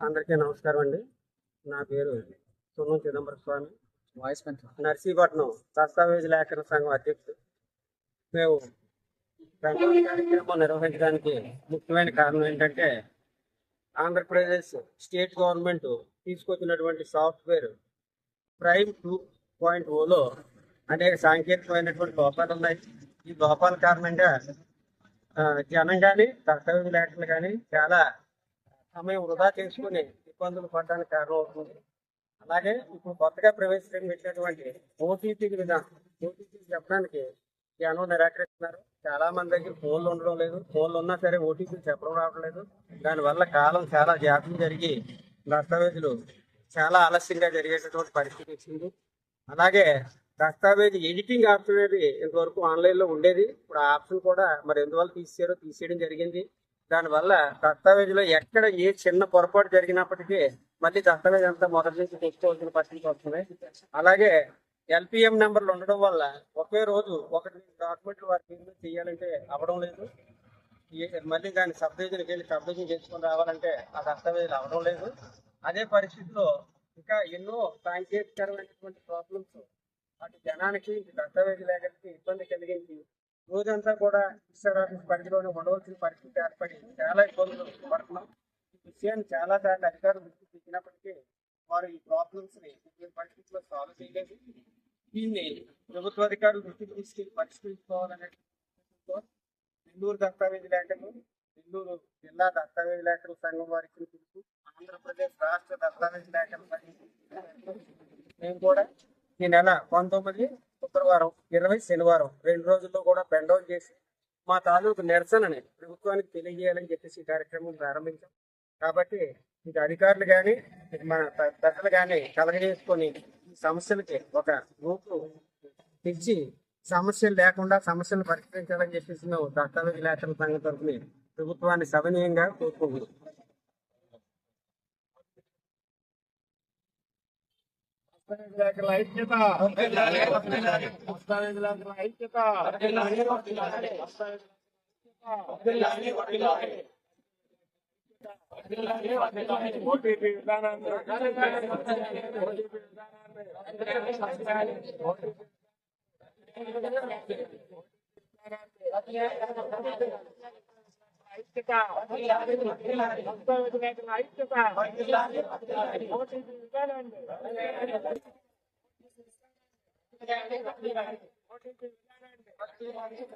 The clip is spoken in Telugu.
అందరికీ నమస్కారం అండి. నా పేరు సున్నం చిదంబర స్వామి. వాయిస్ నర్సీపట్నం దస్తావేజ్ లేఖన సంఘం అధ్యక్షుడు. మేము పెన్షన్ కార్యక్రమం నిర్వహించడానికి ముఖ్యమైన కారణం ఏంటంటే ఆంధ్రప్రదేశ్ స్టేట్ గవర్నమెంట్ తీసుకొచ్చినటువంటి సాఫ్ట్వేర్ ప్రైమ్ టూ పాయింట్ ఓలో అనేక సాంకేతికమైనటువంటి లోపాలు ఉన్నాయి. ఈ లోపాల కారణంగా జనం కానీ దస్తావేజ్ లేఖలు కానీ చాలా సమయం వృధా చేసుకుని ఇబ్బందులు పడడానికి కారణం అవుతుంది. అలాగే ఇప్పుడు కొత్తగా ప్రవేశపెట్టినటువంటి ఓటీటీ విధానం ఓటీటీ చెప్పడానికి జనం నిరాకరిస్తున్నారు. చాలా మంది దగ్గర ఫోన్లు ఉండడం లేదు. ఫోన్లు ఉన్నా సరే ఓటీపీ చెప్పడం రావడం లేదు. దానివల్ల కాలం చాలా జాప్యం జరిగి దస్తావేజులు చాలా ఆలస్యంగా జరిగేటటువంటి పరిస్థితి వచ్చింది. అలాగే దస్తావేజ్ ఎడిటింగ్ ఆప్షన్ అనేది ఇంతవరకు ఆన్లైన్లో ఉండేది. ఇప్పుడు ఆ ఆప్షన్ కూడా మరి ఎందువల్ల తీసేయడం తీసేయడం జరిగింది. దానివల్ల దస్తావేజీలో ఎక్కడ ఏ చిన్న పొరపాటు జరిగినప్పటికీ మళ్ళీ దస్తావేజ్ అంతా మొదటి నుంచి తెచ్చుకోవాల్సిన పరిస్థితి వస్తుంది. అలాగే ఎల్పిఎం నెంబర్లు ఉండడం వల్ల ఒకే రోజు ఒకటి డాక్యుమెంట్లు వారి మీద చేయాలంటే అవ్వడం లేదు. మళ్ళీ దాన్ని సబ్డివిజన్కి వెళ్ళి సబ్డివిజన్ చేసుకొని రావాలంటే ఆ దస్తావేజులు అవ్వడం లేదు. అదే పరిస్థితిలో ఇంకా ఎన్నో సాంకేతికరమైనటువంటి ప్రాబ్లమ్స్ అటు జనానికి దస్తావేజీ లేఖలకి ఇబ్బంది కలిగించి రోజంతా కూడా ఇస్తారు పరిధిలోని పరిధిలోనే ఉండవలసిన పరిస్థితి ఏర్పడి చాలా ఇబ్బందులు పడుతున్నాం. ఈ విషయాన్ని చాలా సార్లు అధికారులు దృష్టికి తెచ్చినప్పటికీ వారు ఈ ప్రాబ్లమ్స్ని పరిస్థితిలో సాల్వ్ చేయలేదు. దీన్ని ప్రభుత్వ అధికారులు దృష్టికి తీసుకెళ్ళి పరిష్కరించుకోవాలనే నెల్లూరు దస్తావేజీ లేఖలు నెల్లూరు జిల్లా దస్తావేజీ లేఖలు సంఘం వారికి పిలుపు ఆంధ్రప్రదేశ్ రాష్ట్ర దస్తావేజీ లేఖలు సంఘం మేము కూడా ఈ నెల పంతొమ్మిది శుక్రవారం ఇరవై శనివారం రెండు రోజుల్లో కూడా పెండౌన్ చేసి మా తాలూకు నిరసనని ప్రభుత్వానికి తెలియజేయాలని చెప్పేసి ఈ కార్యక్రమం ప్రారంభించాం. కాబట్టి ఇటు అధికారులు కానీ ఇటు మన పెద్దలు కానీ కలగజేసుకొని ఈ సమస్యలకి ఒక రూపు ఇచ్చి సమస్యలు లేకుండా సమస్యలు పరిష్కరించాలని చెప్పేసి మేము దత్తాలు లేఖల సంఘం తరఫున ప్రభుత్వాన్ని సవినీయంగా కోరుకుంటున్నాం. దస్తావేజుల ఐక్యత దస్తావేజుల ఐక్యత ఓటీపీ విధానాన్ని ఓటీపీ విధానాన్ని ఐక్యత దస్తావేజుల ఐక్యత ఓటీపీ విధానాన్ని ఓటీపీ విధానాన్ని